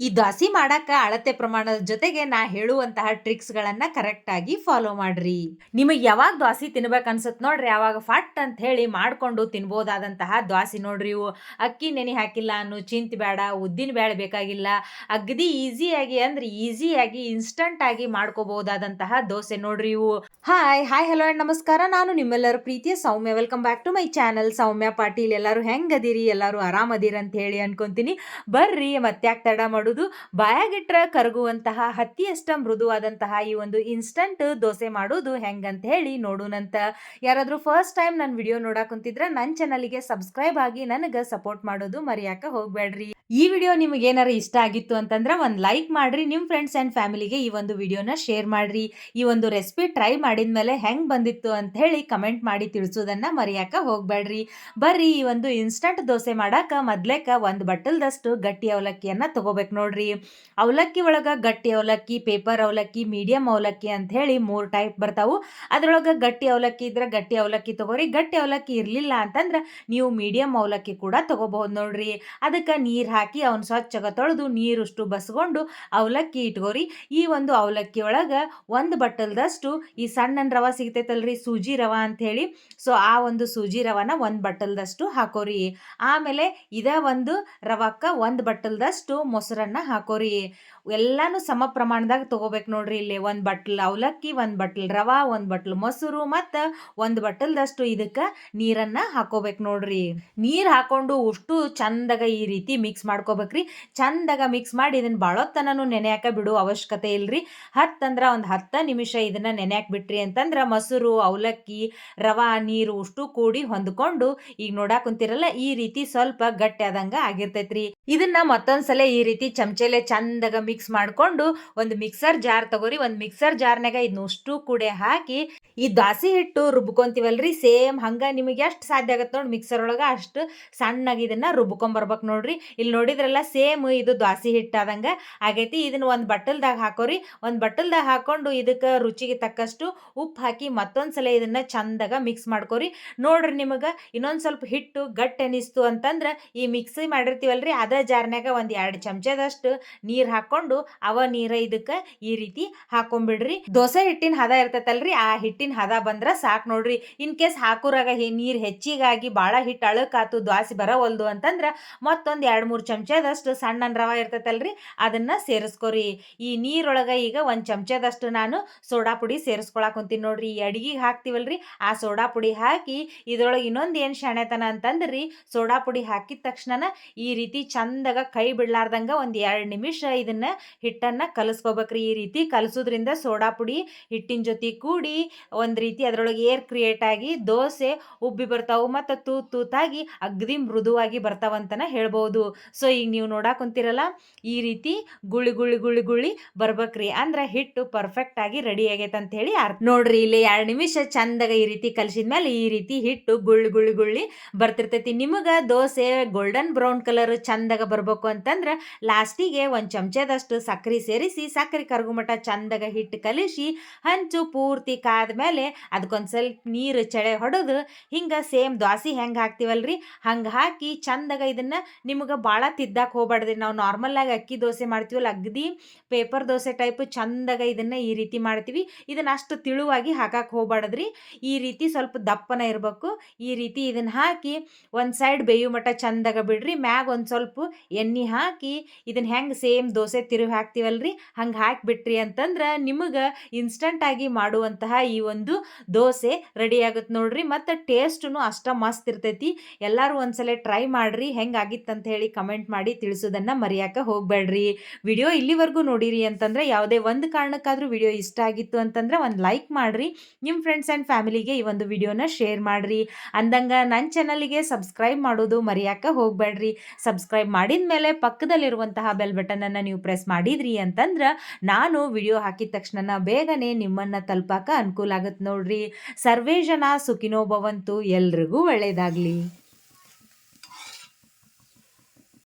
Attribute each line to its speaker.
Speaker 1: ಈ ದ್ವಾಸಿ ಮಾಡಾಕ ಅಳತೆ ಪ್ರಮಾಣದ ಜೊತೆಗೆ ನಾ ಹೇಳುವಂತಹ ಟ್ರಿಕ್ಸ್ ಗಳನ್ನ ಕರೆಕ್ಟ್ ಆಗಿ ಫಾಲೋ ಮಾಡ್ರಿ. ನಿಮಗೆ ಯಾವಾಗ ದ್ವಾಸಿ ತಿನ್ಬೇಕು ಅನ್ಸುತ್ತೆ ನೋಡ್ರಿ ಯಾವಾಗ ಫಟ್ ಅಂತ ಹೇಳಿ ಮಾಡ್ಕೊಂಡು ತಿನ್ಬೋದಾದಂತಹ ದ್ವಾಸಿ ನೋಡ್ರಿ ಇವು. ಅಕ್ಕಿ ನೆನೆ ಹಾಕಿಲ್ಲ ಅನ್ನು ಚಿಂತೆ ಬೇಡ, ಉದ್ದಿನ ಬೇಳೆ ಬೇಕಾಗಿಲ್ಲ. ಅಗದಿ ಈಸಿಯಾಗಿ ಅಂದ್ರೆ ಈಸಿಯಾಗಿ ಇನ್ಸ್ಟಂಟ್ ಆಗಿ ಮಾಡ್ಕೋಬಹುದಾದಂತಹ ದೋಸೆ ನೋಡ್ರಿ ಇವು. ಹಾಯ್ ಹಾಯ್ ಹಲೋ ಅಂಡ್ ನಮಸ್ಕಾರ. ನಾನು ನಿಮ್ಮೆಲ್ಲರ ಪ್ರೀತಿಯ Soumya. Welcome back to my channel Soumya Patil, ಎಲ್ಲರೂ ಹೆಂಗದಿರಿ ಎಲ್ಲರೂ ಆರಾಮದಿರಿ ಅಂತ ಹೇಳಿ ಅನ್ಕೊಂತೀನಿ. ಬರ್ರಿ ಮತ್ತೆ ತಡ ಮಾಡೋದು, ಬಾಯಾಗಿಟ್ರ ಕರಗುವಂತಹ, ಹತ್ತಿಯಷ್ಟ ಮೃದುವಾದಂತಹ ಈ ಒಂದು ಇನ್ಸ್ಟಂಟ್ ದೋಸೆ ಮಾಡೋದು ಹೆಂಗಂತ ಹೇಳಿ ನೋಡೋಣಂತ ಯಾರಾದರೂ ಫಸ್ಟ್ ಟೈಮ್ ನನ್ನ ವಿಡಿಯೋ ನೋಡಕ್ ಕುಂತಿದ್ರೆ ನನ್ನ ಚಾನಲ್ಗೆ ಸಬ್ಸ್ಕ್ರೈಬ್ ಆಗಿ ನನಗೆ ಸಪೋರ್ಟ್ ಮಾಡೋದು ಮರೆಯಾಕ ಹೋಗ್ಬೇಡ್ರಿ ಈ ವಿಡಿಯೋ ನಿಮಗೆ ಏನಾರು ಇಷ್ಟ ಆಗಿತ್ತು ಅಂತಂದ್ರೆ ಒಂದು ಲೈಕ್ ಮಾಡಿರಿ ನಿಮ್ಮ ಫ್ರೆಂಡ್ಸ್ ಆ್ಯಂಡ್ ಫ್ಯಾಮಿಲಿಗೆ ಈ ಒಂದು ವಿಡಿಯೋನ ಶೇರ್ ಮಾಡಿರಿ. ಈ ಒಂದು ರೆಸಿಪಿ ಟ್ರೈ ಮಾಡಿದ ಮೇಲೆ ಹೆಂಗೆ ಬಂದಿತ್ತು ಅಂತ ಹೇಳಿ ಕಮೆಂಟ್ ಮಾಡಿ ತಿಳಿಸೋದನ್ನು ಮರೆಯೋಕೆ ಹೋಗಬೇಡ್ರಿ ಬರ್ರಿ ಈ ಒಂದು ಇನ್ಸ್ಟಂಟ್ ದೋಸೆ ಮಾಡೋಕೆ ಮೊದ್ಲೇಕ ಒಂದು ಬಟ್ಟಲ್ದಷ್ಟು ಗಟ್ಟಿ ಅವಲಕ್ಕಿಯನ್ನ ತಗೋಬೇಕು ನೋಡ್ರಿ. ಅವಲಕ್ಕಿ ಒಳಗೆ ಗಟ್ಟಿ ಅವಲಕ್ಕಿ ಪೇಪರ್ ಅವಲಕ್ಕಿ ಮೀಡಿಯಂ ಅವಲಕ್ಕಿ ಅಂತ ಹೇಳಿ ಮೂರು ಟೈಪ್ ಬರ್ತಾವು. ಅದರೊಳಗೆ ಗಟ್ಟಿ ಅವಲಕ್ಕಿ ಇದ್ರೆ ಗಟ್ಟಿ ಅವಲಕ್ಕಿ ತಗೋರಿ, ಗಟ್ಟಿ ಅವಲಕ್ಕಿ ಇರಲಿಲ್ಲ ಅಂತಂದ್ರೆ ನೀವು ಮೀಡಿಯಂ ಅವಲಕ್ಕಿ ಕೂಡ ತೊಗೋಬಹುದು ನೋಡ್ರಿ. ಅದಕ್ಕೆ ನೀರು ಹಾಕಿ ಅವನ್ನ ಸ್ವಚ್ಛಗೆ ತೊಳೆದು ನೀರುಷ್ಟು ಬಸ್ಕೊಂಡು ಅವಲಕ್ಕಿ ಇಟ್ಕೋರಿ ಈ ಒಂದು ಅವಲಕ್ಕಿ ಒಳಗೆ ಒಂದು ಬಟ್ಟಲ್ದಷ್ಟು ಈ ಸಣ್ಣ ರವ ಸಿಗ್ತೈತಲ್ರಿ, ಸೂಜಿ ರವ ಅಂತ ಹೇಳಿ ಸೊ, ಆ ಒಂದು ಸೂಜಿ ರವನ ಒಂದು ಬಟ್ಟಲ್ದಷ್ಟು ಹಾಕೋರಿ. ಆಮೇಲೆ ಇದೇ ಒಂದು ರವಕ್ಕ ಒಂದು ಬಟ್ಟಲ್ದಷ್ಟು ಮೊಸರನ್ನ ಹಾಕೋರಿ. ಎಲ್ಲಾನು ಸಮ ಪ್ರಮಾಣದಾಗ ತಗೋಬೇಕು ನೋಡ್ರಿ ಇಲ್ಲಿ. ಒಂದು ಬಟ್ಲ್ ಅವಲಕ್ಕಿ, ಒಂದು ಬಟ್ಲ್ ರವ, ಒಂದು ಬಟ್ಲ್ ಮೊಸರು ಮತ್ತು ಒಂದು ಬಟ್ಟಲ್ದಷ್ಟು ಇದಕ್ಕೆ ನೀರನ್ನ ಹಾಕೋಬೇಕು ನೋಡ್ರಿ. ನೀರು ಹಾಕೊಂಡು ಅಷ್ಟು ಚಂದಾಗ ಈ ರೀತಿ ಮಿಕ್ಸ್ ಮಾಡ್ಕೋಬೇಕ್ರಿ. ಚಂದಾಗ ಮಿಕ್ಸ್ ಮಾಡಿ ಇದನ್ನ ಬಾಳೋತ್ತನೂ ನೆನೆಯಾಕ ಬಿಡು ಅವಶ್ಯಕತೆ ಇಲ್ರಿ. ಹತ್ತಂದ್ರ ಒಂದು ಹತ್ತು ನಿಮಿಷ ಇದನ್ನ ನೆನೆಯಾಕ ಬಿಟ್ರಿ ಅಂತಂದ್ರ ಮೊಸರು, ಅವಲಕ್ಕಿ, ರವಾ, ನೀರು ಉಷ್ಟು ಕೂಡಿ ಹೊಂದ್ಕೊಂಡು ಈಗ ನೋಡಾಕ್ ಈ ರೀತಿ ಸ್ವಲ್ಪ ಗಟ್ಟಿ ಆದಂಗ ಆಗಿರ್ತೈತ್ರಿ. ಇದನ್ನ ಮತ್ತೊಂದ್ಸಲ ಈ ರೀತಿ ಚಮಚೆಲೆ ಚಂದಾಗ ಮಿಕ್ಸ್ ಮಾಡ್ಕೊಂಡು ಒಂದು ಮಿಕ್ಸರ್ ಜಾರ್ ತಗೋರಿ. ಒಂದು ಮಿಕ್ಸರ್ ಜಾರ್ನಾಗ ಇದನ್ನ ಉಷ್ಟು ಕೂಡೆ ಹಾಕಿ ಈ ದಾಸಿ ಹಿಟ್ಟು ರುಬ್ಕೊಂತೀವಲ್ರಿ? ಸೇಮ್ ಹಂಗೆ ನಿಮಗೆ ಎಷ್ಟು ಸಾಧ್ಯ ಆಗತ್ತೆ ನೋಡಿ ಮಿಕ್ಸರ್ ಒಳಗೆ ಅಷ್ಟು ಸಣ್ಣಗೆ ಇದನ್ನ ರುಬ್ಕೊಂಬರ್ಬೇಕು ನೋಡ್ರಿ. ಇಲ್ಲಿ ನೋಡಿದ್ರಲ್ಲ ಸೇಮ್ ಇದು ದ್ವಾಸಿ ಆದಂಗೆ ಆಗೈತಿ. ಇದನ್ನ ಒಂದು ಬಟ್ಟಲ್ದಾಗ ಹಾಕೋರಿ. ಒಂದು ಬಟ್ಟಲ್ದಾಗ ಹಾಕೊಂಡು ಇದಕ್ಕೆ ರುಚಿಗೆ ತಕ್ಕಷ್ಟು ಉಪ್ಪು ಹಾಕಿ ಮತ್ತೊಂದು ಸಲ ಇದನ್ನ ಚಂದಾಗ ಮಿಕ್ಸ್ ಮಾಡ್ಕೋರಿ. ನೋಡ್ರಿ ನಿಮಗೆ ಇನ್ನೊಂದು ಸ್ವಲ್ಪ ಹಿಟ್ಟು ಗಟ್ಟಿ ಅನಿಸ್ತು ಅಂತಂದ್ರೆ ಈ ಮಿಕ್ಸಿ ಮಾಡಿರ್ತೀವಲ್ರಿ. ಅದ ಜಾರ್ನ್ಯಾಗ ಒಂದು ಎರಡು ಚಮಚದಷ್ಟು ನೀರು ಹಾಕ್ಕೊಂಡು ಅವ ನೀರ ಇದಕ್ಕೆ ಈ ರೀತಿ ಹಾಕೊಂಡ್ಬಿಡ್ರಿ ದೋಸೆ ಹಿಟ್ಟಿನ ಹದ ಇರ್ತೈತಲ್ರಿ. ಆ ಹಿಟ್ಟಿನ ಹದ ಬಂದ್ರೆ ಸಾಕು ನೋಡ್ರಿ. ಇನ್ ಕೇಸ್ ಹಾಕುರಾಗ ನೀರು ಹೆಚ್ಚಿಗಾಗಿ ಭಾಳ ಹಿಟ್ಟು ಅಳಕಾತು ದ್ವಾಸಿ ಬರವಲ್ದು ಅಂತಂದ್ರೆ ಮತ್ತೊಂದು ಎರಡು ಮೂರು ಚಮಚದಷ್ಟು ಸಣ್ಣ ರವ ಇರ್ತೈತಲ್ರಿ, ಅದನ್ನ ಸೇರಿಸ್ಕೊರಿ. ಈ ನೀರೊಳಗೆ ಈಗ ಒಂದು ಚಮಚದಷ್ಟು ನಾನು ಸೋಡಾ ಪುಡಿ ಸೇರಿಸ್ಕೊಳಕ್ ಕುಂತೀನಿ ನೋಡ್ರಿ. ಈ ಅಡಿಗೆಗೆ ಹಾಕ್ತೀವಲ್ರಿ, ಆ ಸೋಡಾ ಪುಡಿ ಹಾಕಿ ಇದ್ರೊಳಗೆ ಇನ್ನೊಂದು ಏನು ಶಾಣೆತನ ಅಂತಂದ್ರಿ, ಸೋಡಾ ಪುಡಿ ಹಾಕಿದ ತಕ್ಷಣ ಈ ರೀತಿ ಚಂದಾಗ ಕೈ ಬಿಡ್ಲಾರ್ದಂಗ ಒಂದು ಎರಡು ನಿಮಿಷ ಇದನ್ನ ಹಿಟ್ಟನ್ನ ಕಲಸ್ಕೋಬೇಕ್ರಿ. ಈ ರೀತಿ ಕಲಸೋದ್ರಿಂದ ಸೋಡಾ ಪುಡಿ ಹಿಟ್ಟಿನ ಜೊತೆ ಕೂಡಿ ಒಂದು ರೀತಿ ಅದರೊಳಗೆ ಏರ್ ಕ್ರಿಯೇಟ್ ಆಗಿ ದೋಸೆ ಉಬ್ಬಿ ಬರ್ತಾವೆ ಮತ್ತು ತೂತ್ ತೂತಾಗಿ ಅಗ್ದಿ ಮೃದುವಾಗಿ ಬರ್ತಾವಂತನ ಹೇಳ್ಬೋದು. ಸೊ ಈಗ ನೀವು ನೋಡಾಕ್ ಕುಂತಿರಲ್ಲ, ಈ ರೀತಿ ಗುಳಿ ಗುಳಿ ಗುಳಿ ಗುಳಿ ಬರ್ಬೇಕ್ರಿ. ಅಂದ್ರೆ ಹಿಟ್ಟು ಪರ್ಫೆಕ್ಟ್ ಆಗಿ ರೆಡಿ ಆಗೈತೆ ಅಂತ ಹೇಳಿ ಅರ್ಥ. ನೋಡ್ರಿ, ಇಲ್ಲಿ ಎರಡು ನಿಮಿಷ ಚಂದಾಗ ಈ ರೀತಿ ಕಲಸಿದ್ಮೇಲೆ ಈ ರೀತಿ ಹಿಟ್ಟು ಗುಳ್ಳಿ ಗುಳ್ಳಿ ಗುಳ್ಳಿ ಬರ್ತಿರ್ತೈತಿ. ನಿಮಗೆ ದೋಸೆ ಗೋಲ್ಡನ್ ಬ್ರೌನ್ ಕಲರ್ ಚಂದಾಗ ಬರ್ಬೇಕು ಅಂತಂದ್ರೆ ಲಾಸ್ಟಿಗೆ ಒಂದು ಚಮಚದಷ್ಟು ಸಕ್ಕರೆ ಸೇರಿಸಿ ಸಕ್ಕರೆ ಕರ್ಗುಮಟ ಚಂದಾಗ ಹಿಟ್ಟು ಕಲಿಸಿ, ಹಂಚು ಪೂರ್ತಿ ಕಾದ್ಮೇಲೆ ಅದಕ್ಕೊಂದು ಸ್ವಲ್ಪ ನೀರು ಚಳೆ ಹೊಡೆದು ಹಿಂಗೆ ಸೇಮ್ ದ್ವಾಸಿ ಹೆಂಗೆ ಹಾಕ್ತೀವಲ್ರಿ? ಹಂಗೆ ಹಾಕಿ ಚಂದಾಗ ಇದನ್ನು ನಿಮ್ಗೆ ಭಾಳ ತಿದ್ದಾಕ ಹೋಗ್ಬಾರ್ದ್ರಿ ನಾವು ನಾರ್ಮಲ್ಲಾಗಿ ಅಕ್ಕಿ ದೋಸೆ ಮಾಡ್ತೀವಲ್ಲ, ಅಗ್ದಿ ಪೇಪರ್ ದೋಸೆ ಟೈಪ್ ಚಂದಾಗ ಇದನ್ನು ಈ ರೀತಿ ಮಾಡ್ತೀವಿ. ಇದನ್ನು ಅಷ್ಟು ತಿಳುವಾಗಿ ಹಾಕಕ್ಕೆ ಹೋಗ್ಬಾರ್ದ್ರಿ ಈ ರೀತಿ ಸ್ವಲ್ಪ ದಪ್ಪನ ಇರಬೇಕು. ಈ ರೀತಿ ಇದನ್ನು ಹಾಕಿ ಒಂದು ಸೈಡ್ ಬೇಯು ಮಟ್ಟ ಚಂದಾಗ ಬಿಡ್ರಿ. ಮ್ಯಾಗ ಒಂದು ಸ್ವಲ್ಪ ಎಣ್ಣೆ ಹಾಕಿ ಇದನ್ನ ಹೆಂಗೆ ಸೇಮ್ ದೋಸೆ ತಿರುವಿ ಹಾಕ್ತೀವಲ್ರಿ? ಹಂಗೆ ಹಾಕಿಬಿಟ್ರಿ ಅಂತಂದ್ರೆ ನಿಮಗೆ ಇನ್ಸ್ಟಂಟಾಗಿ ಮಾಡುವಂತಹ ಈ ಒಂದು ದೋಸೆ ರೆಡಿ ಆಗುತ್ತೆ ನೋಡ್ರಿ. ಮತ್ತು ಟೇಸ್ಟೂ ಅಷ್ಟ ಮಸ್ತ್ ಇರ್ತೈತಿ. ಎಲ್ಲರೂ ಒಂದ್ಸಲ ಟ್ರೈ ಮಾಡ್ರಿ. ಹೆಂಗೆ ಆಗಿತ್ತಂತ ಹೇಳಿ ಕಮೆಂಟ್ ಮಾಡಿ ತಿಳಿಸೋದನ್ನು ಮರೆಯೋಕೆ ಹೋಗಬೇಡ್ರಿ. ವಿಡಿಯೋ ಇಲ್ಲಿವರೆಗೂ ನೋಡಿರಿ ಅಂತಂದ್ರೆ ಯಾವುದೇ ಒಂದು ಕಾರಣಕ್ಕಾದರೂ ವಿಡಿಯೋ ಇಷ್ಟ ಆಗಿತ್ತು ಅಂತಂದ್ರೆ ಒಂದು ಲೈಕ್ ಮಾಡಿರಿ. ನಿಮ್ಮ ಫ್ರೆಂಡ್ಸ್ ಆ್ಯಂಡ್ ಫ್ಯಾಮಿಲಿಗೆ ಈ ಒಂದು ವಿಡಿಯೋನ ಶೇರ್ ಮಾಡಿರಿ. ಅಂದಂಗೆ ನನ್ನ ಚಾನಲ್ಗೆ ಸಬ್ಸ್ಕ್ರೈಬ್ ಮಾಡೋದು ಮರೆಯೋಕೆ ಹೋಗಬೇಡ್ರಿ. ಸಬ್ಸ್ಕ್ರೈಬ್ ಮಾಡಿದ ಮೇಲೆ ಪಕ್ಕದಲ್ಲಿರುವಂತಹ ಬೆಲ್ ಬಟನನ್ನು ನೀವು ಪ್ರೆಸ್ ಮಾಡಿದ್ರಿ ಅಂತಂದ್ರೆ ನಾನು ವಿಡಿಯೋ ಹಾಕಿದ ತಕ್ಷಣ ಬೇಗನೆ ನಿಮ್ಮನ್ನು ತಲುಪಾಕ ಅನುಕೂಲ ಆಗುತ್ತೆ ನೋಡ್ರಿ. ಸರ್ವೇ ಜನ ಸುಖಿನೋ ಭವಂತು ಎಲ್ರಿಗೂ ಒಳ್ಳೆಯದಾಗಲಿ